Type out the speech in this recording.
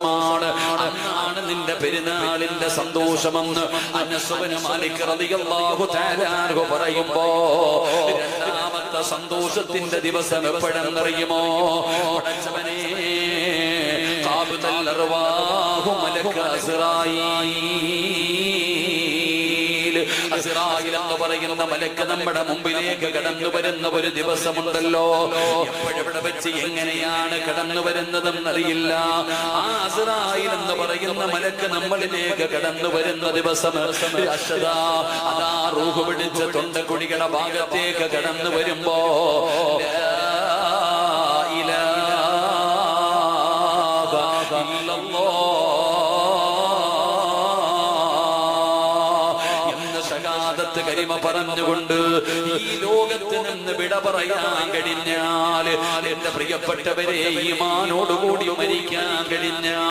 ാണ് അന്നാണ് നിന്റെ പെരുന്നാളിന്റെ സന്തോഷമെന്ന് അനസുവന് മാലിക് റളിയല്ലാഹു തആല അൻഹു പറയുമ്പോ രണ്ടാമത്തെ സന്തോഷത്തിന്റെ ദിവസം എപ്പോഴെന്നറിയുമോ? പടച്ചവനെ ഖാബിദൽ അർവാഹു മലക അസ്റായീൽ എന്ന് പറയുന്ന മലക്ക് നമ്മുടെ മുമ്പിലേക്ക് കടന്നു വരുന്ന ഒരു ദിവസമുണ്ടല്ലോ. എപ്പോഴെവിടെ വെച്ച് എങ്ങനെയാണ് കടന്നു വരുന്നതെന്നറിയില്ല. ആ അസ്റായിൽ എന്ന് പറയുന്ന മലക്ക് നമ്മളിലേക്ക് കടന്നു വരുന്ന ദിവസം അതാ റൂഹ് പിടിച്ച തൊണ്ടക്കുടികളുടെ ഭാഗത്തേക്ക് കടന്നു വരുമ്പോ ലാ ഇലാഹ ഷഹാദത്ത് കരിമ പറഞ്ഞുകൊണ്ട് ഈ ലോകത്ത് നിന്ന് വിട പറയാൻ കഴിഞ്ഞാൽ എന്റെ പ്രിയപ്പെട്ടവരെ ഈമാനോടുകൂടി മരിക്കാൻ കഴിഞ്ഞാൽ